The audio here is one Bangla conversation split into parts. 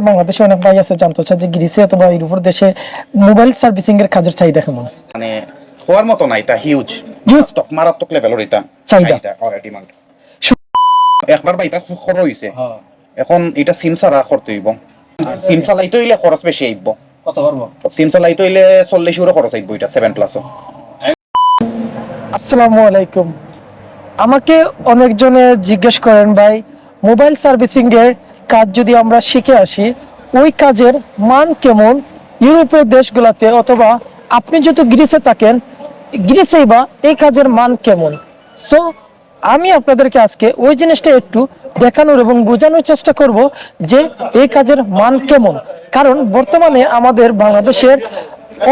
বাংলাদেশে অনেক ভাই আছে জানতে চায় যে গ্রিসে অথবা ইউরোপের দেশে মোবাইল সার্ভিসিং এর কাজের চাহিদা কেমন? মানে হওয়ার মতো না এটা হিউজ? মারাত্মক মারাত্মক লেভেলের এটা চাহিদা। ডিমান্ড একবার বা এটা খরচ হইছে। এখন এটা সিম ছাড়া করতে হইব। আর সিম চালাইতে হইলে খরচ বেশি আইব কত সিম চালাইতে হইলে চল্লিশ ইউরো খরচ আইব এটা সেভেন প্লাসও আসসালামু আলাইকুম। আমাকে অনেকজনে জিজ্ঞেস করেন ভাই মোবাইল সার্ভিসিং এর কাজ যদি আমরা শিখে আসি, ওই কাজের মান কেমন ইউরোপের দেশগুলোতে অথবা আপনি যদি গ্রিসে থাকেন, গ্রিসেই বা এই কাজের মান কেমন? সো আমি আপনাদেরকে আজকে ওই জিনিসটা একটু দেখানোর এবং বোঝানোর চেষ্টা করব যে এই কাজের মান কেমন। কারণ বর্তমানে আমাদের বাংলাদেশের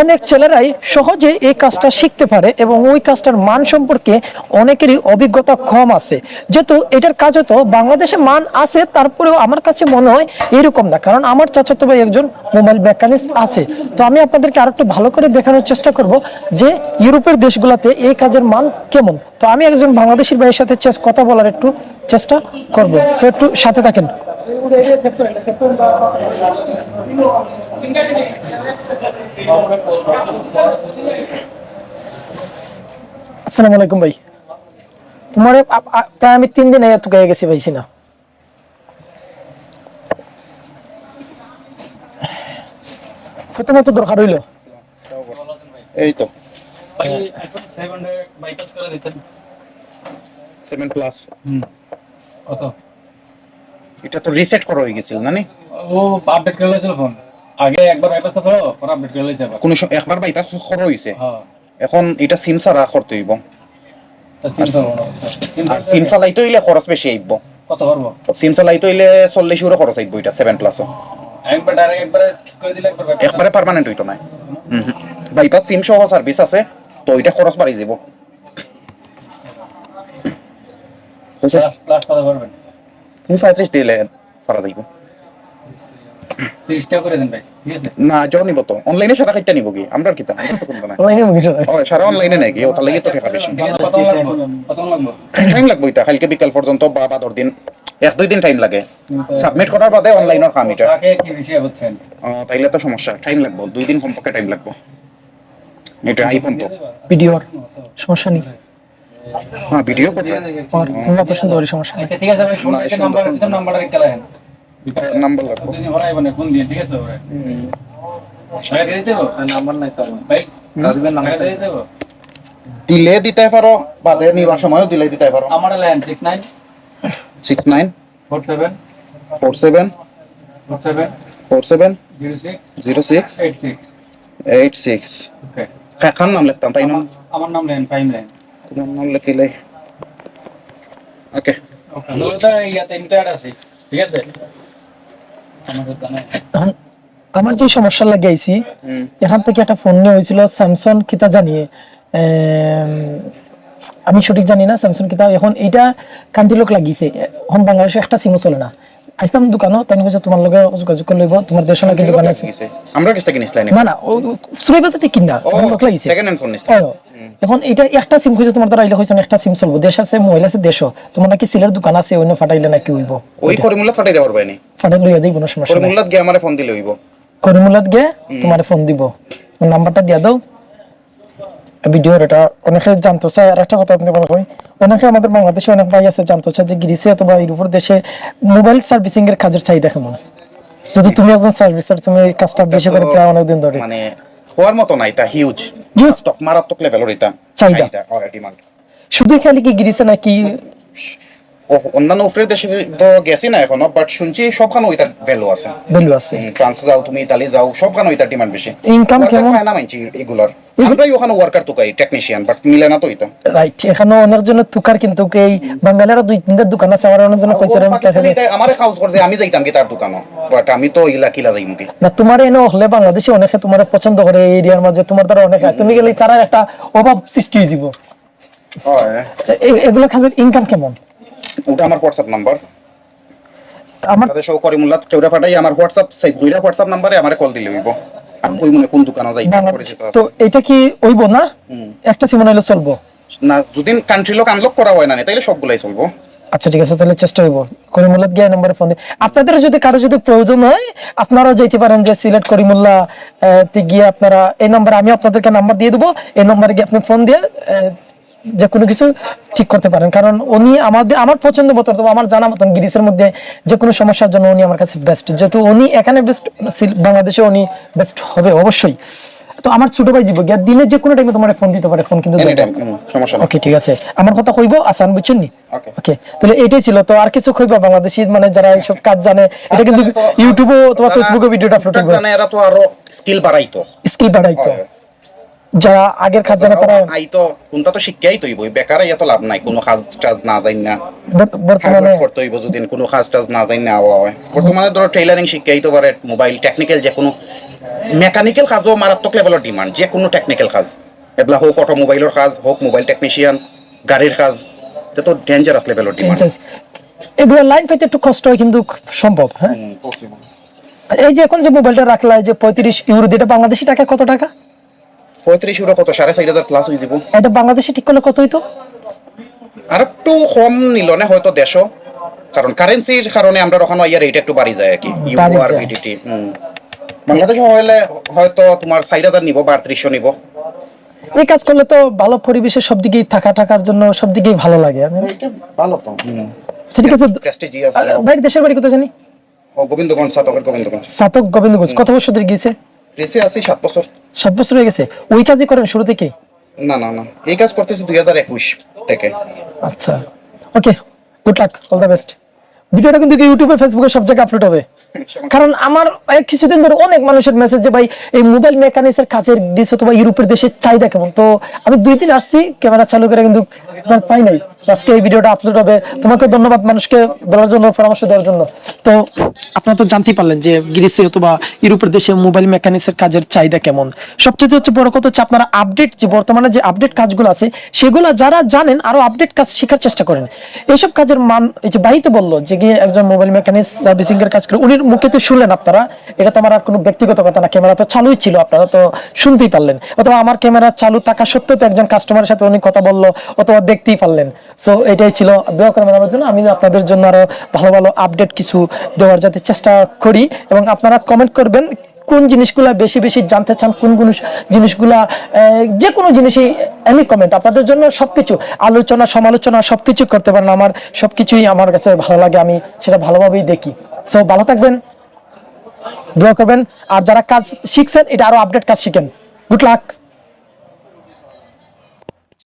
অনেক ছেলেরাই সহজে এই কাজটা শিখতে পারে এবং ওই কাজটার মান সম্পর্কে অনেকেরই অভিজ্ঞতা কম আছে। যেহেতু এটার কাজ হতো, বাংলাদেশে মান আছে, তারপরেও আমার কাছে মনে হয় এরকম না। কারণ আমার চাচাতো ভাই একজন মোবাইল মেকানিক্স আছে। তো আমি আপনাদেরকে আরও একটু ভালো করে দেখানোর চেষ্টা করব যে ইউরোপের দেশগুলোতে এই কাজের মান কেমন। তো আমি একজন বাংলাদেশির ভাইয়ের সাথে কথা বলার একটু চেষ্টা করব। সো একটু সাথে থাকেন। আসসালামু আলাইকুম ভাই। তোমার প্রায় আমি তিন দিন এত গিয়ে গেছি ভাইছি না প্রথমত দরকার হইল। এই তো। সেভেন বাইপাস করে দিতেন। সেভেন প্লাস কত? এটা তো রিসেট করা হয়ে গেছিল না? ও আপডেট করে লেছিল ফোন আগে একবার বাইপাস ছিল পরে আপডেট করে আবার। কোনো একবার বা এটা খরচ হইছে? হ্যাঁ। এখন এটা সিম ছাড়া করতে হইব। সিম সিম আর সিম চালাইতে হইলে খরচ বেশি আইব। কত পারব সিম চালাইতে হইলে চল্লিশ ইউরো খরচ আইব এটা সেভেন প্লাসও একবার ডাইরেক্ট একবার ঠিক করে দিলে একবার পার্মানেন্ট হইতো না। বাইপাস সিম সহ সার্ভিস আছে তো এটা খরচ বাড়ি যাব প্লাস প্লাস কত পারবেন করে আছে? না যাও নিব তো। অনলাইনে সারা খাইটা নিব কি? আমরা কি তা? সারা অনলাইনে নাকি ওটা লাগি তো টাকা বেশি। ঠিক আছে, কত লাগবে? কত লাগবে? টাইম লাগবে এটা। কালকে বিকাল পর্যন্ত বা বাদর দিন। এক দুই দিন টাইম লাগে। সাবমিট করার বাদে অনলাইনের কাম এটা। তাইলে তো সমস্যা। টাইম লাগবে। দুই দিন কমপক্ষে টাইম লাগবে। এটা আইফোন তো। ভিডিওর সমস্যা নেই। হ্যাঁ ভিডিও করবে আর তোমরা তো সুন্দর সমস্যা আচ্ছা ঠিক আছে ভাই নাম্বার নাম্বারটা নাম্বার লাগবে। মানে ঠিক আছে ওরে। ভাই দিয়ে দিতে নাম্বার নাই তো ভাই দিবেন নাম্বার দিয়ে দিতে দিলে দিতে পারো বাদে নিবার সময়ও দিলে দিতে পারো। আমার line 69 six nine 47 four seven 47 four seven 06 zero six 86 eight six okay Khan নাম লিখতাম? তাই না আমার নাম লেন প্রাইম লাইন ওকে ঠিক আছে এখন আমার যে সমস্যা লাগে আইছি হুম। এখান থেকে একটা ফোন নিয়ে হয়েছিল স্যামসং কিতা জানিয়ে আমি সঠিক জানি না স্যামসং কিতা। এখন এইটা কান্ট্রি লোক লাগিয়েছে এখন বাংলাদেশে একটা সিমও চলে না। আইসলাম দোকানও তাই কৈছে তোমার লগে যোগাযোগ করে লইব তোমার দেশের নাকি দোকান আছে লাগিছে আমরা কিস্তা কিনিস লাইনে না না ও সুরাই বাজাতে কিনা আমার লোক লাগিয়েছে সেকেন্ড হ্যান্ড ফোন নিস এখন এটা একটা সিম খুঁজে তোমার দ্বারা আইলে হয়েছে একটা সিম চলবো। দেশ আছে মহিলা আছে দেশও তোমার নাকি সিলের দোকান আছে অন্য ফাটাইলে নাকি হইব ওই করিমুল্লাত ফাটাই দেওয়ার বাইনি ফাটাই লইয়া যাই কোনো সমস্যা করিমুল্লাত গিয়ে আমারে ফোন দিলে হইব করিমুলাত গে তোমার ফোন দিব। নাম্বারটা দিয়া দাও। ভিডিওর এটা অনেকে জানতো চাই আর একটা কথা আপনি বলা হয় অনেকে আমাদের বাংলাদেশে অনেক ভাই আছে জানতো চাই যে গ্রিসে অথবা ইউরোপের দেশে মোবাইল সার্ভিসিং এর কাজের চাহিদা কেমন? যদি তুমি একজন সার্ভিসার তুমি এই কাজটা বেশি করে প্রায় অনেকদিন ধরে। মানে হওয়ার মতো না এটা হিউজ হিউজ মারাত্মক মারাত্মক লেভেলের এটা চাহিদা। ডিমান্ড শুধু খালি কি গ্রিসে নাকি অন্যান্য উপরের দেশে তো গেছি না এখনও বাট শুনছি সবখানে ওইটার ভ্যালু আছে। ভ্যালু আছে। ফ্রান্স যাও তুমি ইতালি যাও সবখানে ওইটার ডিমান্ড বেশি। ইনকাম কেমন? না মানছি এগুলার। আমরাই ওখানে ওয়ার্কার তো কাই টেকনিশিয়ান বাট মিলে না তো এটা রাইট এখানে অনেকজনের তুকার কিন্তু এই বাঙালিরা দুই তিনটা দোকান আছে আমার কইছে দেখা যায়- আমারে কাউজ করছে আমি যাইতাম কি তার দোকানও বাট আমি তো ইলা কিলা যাইম কি। না তোমার এনে হলে বাংলাদেশে অনেকে তোমার পছন্দ করে এই এরিয়ার মাঝে তোমার দ্বারা অনেক তুমি গেলে তারা একটা অভাব সৃষ্টি হয়ে যাব আচ্ছা, এগুলো কাজের ইনকাম কেমন? ওটা আমার হোয়াটসঅ্যাপ নাম্বার আমার তাদের সহ করিমুল্লাহ কেউরা পাঠাই আমার হোয়াটসঅ্যাপ সেই দুইটা হোয়াটসঅ্যাপ নাম্বারে আমারে কল দিলে হইব। আমি কই মনে কোন দোকানে যাই তো এটা কি হইব না? একটা সিমন হইলে চলবো? না যদি কান্ট্রি লোক আনলক করা হয় না তাইলে সবগুলাই চলবো। আচ্ছা ঠিক আছে তাহলে চেষ্টা হইব। করিমুল্লাহ গিয়ে নম্বরে ফোন দিই আপনাদের যদি কারও যদি প্রয়োজন হয় আপনারাও যেতে পারেন যে সিলেট করিমুল্লাহ তে গিয়ে আপনারা এই নাম্বার আমি আপনাদেরকে নাম্বার দিয়ে দেবো। এই নাম্বারে গিয়ে আপনি ফোন দিয়ে যে কোনো কিছু ঠিক করতে পারেন। কারণ উনি আমাদের আমার পছন্দ মতো অথবা আমার জানা মতন গিরিসের মধ্যে যে কোনো সমস্যার জন্য উনি আমার কাছে বেস্ট যেহেতু উনি এখানে বেস্ট বাংলাদেশে উনি বেস্ট হবে অবশ্যই। তো আমার ছোট ভাই জীব গিয়া দিনে যে কোনো টাইমে তোমার ফোন দিতে পারে ফোন কিন্তু সমস্যা ওকে ঠিক আছে। আমার কথা কইবো আসান বুঝছেন নি ওকে তাহলে এটাই ছিল। তো আর কিছু কইবা? বাংলাদেশি মানে যারা এইসব কাজ জানে এটা কিন্তু ইউটিউবে অথবা ফেসবুকে ভিডিওটা আপলোড করবে। জানে এরা তো আরও স্কিল বাড়াইতো। স্কিল বাড়াইতো। যারা আগের কাজ জানে তারা কোনটা তো শিক্ষাই তৈব বেকার এত লাভ নাই কোনো কাজ টাজ না জানি না। বর্তমানে করতে হইব যদি কোনো কাজ টাজ না জানি না হয় বর্তমানে ধরো টেইলারিং শিক্ষাই তো পারে মোবাইল টেকনিক্যাল যে কোনো মেকানিক্যাল কাজও মারাত্মক লেভেলের ডিমান্ড যে কোনো টেকনিক্যাল কাজ এগুলা হোক অটোমোবাইলের কাজ হোক মোবাইল টেকনিশিয়ান গাড়ির কাজ এটা তো ডেঞ্জারাস লেভেলের ডিমান্ড. এগুলো লাইন পাইতে একটু কষ্ট হয় কিন্তু সম্ভব হ্যাঁ? এই যে এখন যে মোবাইলটা রাখলা যে পঁয়ত্রিশ ইউরো দিয়ে বাংলাদেশি টাকা কত টাকা? পঁয়ত্রিশ ইউরো কত? সাড়ে চার হাজার প্লাস হয়ে যাব। এটা বাংলাদেশি ঠিক করলে কত হইতো আর একটু কম নিল না হয়তো দেশও কারণ কারেন্সির কারণে আমরা ওখানে ইয়ার রেট একটু বাড়ি যায় আর কি ইউরো আর বিডিটি বাংলাদেশে হলে হয়তো তোমার চার হাজার নিব বা আটত্রিশশো নিব। এই কাজ করলে তো ভালো পরিবেশে সব দিকেই থাকা টাকার জন্য সব দিকেই ভালো লাগে ভালো তো ঠিক আছে। দেশের বাড়ি কোথায় জানি? গোবিন্দগঞ্জ সাতকের গোবিন্দগঞ্জ। সাতক গোবিন্দগঞ্জ। কত বছর ধরে গিয়েছে? রেসে আছি সাত বছর। সাত বছর হয়ে গেছে। ওই কাজই করেন শুরু থেকে না না না। এই কাজ করতেছি দুই হাজার একুশ থেকে। আচ্ছা। Okay good luck all the best ভিডিওটা কিন্তু ইউটিউবে ফেসবুকে সব জায়গায় আপলোড হবে? কারণ আমার কিছুদিন ধরে অনেক মানুষের মেসেজ যে ভাই এই মোবাইল মেকানিক্সের কাজের ডিস অথবা ইউরোপের দেশের চাহিদা কেমন? তো আমি দুই দিন আসছি ক্যামেরা চালু করে কিন্তু তোমার পাই নাই। আজকে এই ভিডিওটা আপলোড হবে। তোমাকে ধন্যবাদ মানুষকে বলার জন্য পরামর্শ দেওয়ার জন্য। তো আপনারা তো জানতেই পারলেন যে গ্রিসে অথবা ইউরোপের দেশে মোবাইল মেকানিক্সের কাজের চাহিদা কেমন। সবচেয়ে হচ্ছে বড় কথা হচ্ছে আপনারা আপডেট যে বর্তমানে যে আপডেট কাজগুলো আছে সেগুলো যারা জানেন আরও আপডেট কাজ শেখার চেষ্টা করেন। এইসব কাজের মান এই যে বাই তো বলল যে গিয়ে একজন মোবাইল মেকানিক সার্ভিসিং এর কাজ করে, উনির মুখে তো শুনলেন আপনারা, এটা তো আমার আর কোনো ব্যক্তিগত কথা না ক্যামেরা তো চালুই ছিল, আপনারা তো শুনতেই পারলেন। অথবা আমার ক্যামেরা চালু থাকা সত্ত্বেও তো একজন কাস্টমারের সাথে উনি কথা বলল, অথবা দেখতেই পারলেন। সো এটাই ছিল দোয়া করে আমার জন্য, আমি আপনাদের জন্য আরও ভালো ভালো আপডেট কিছু দেওয়ার যাতে চেষ্টা করি, এবং আপনারা কমেন্ট করবেন কোন জিনিসগুলা বেশি বেশি জানতে চান, কোন কোন জিনিসগুলা যে কোনো জিনিসই এনি কমেন্ট আপনাদের জন্য সব কিছু আলোচনা, সমালোচনা সব কিছু করতে পারেন। আমার সব কিছুই আমার কাছে ভালো লাগে, আমি সেটা ভালোভাবেই দেখি। সো ভালো থাকবেন, দোয়া করবেন, আর যারা কাজ শিখছেন, এটা আরও আপডেট কাজ শিখেন। Good luck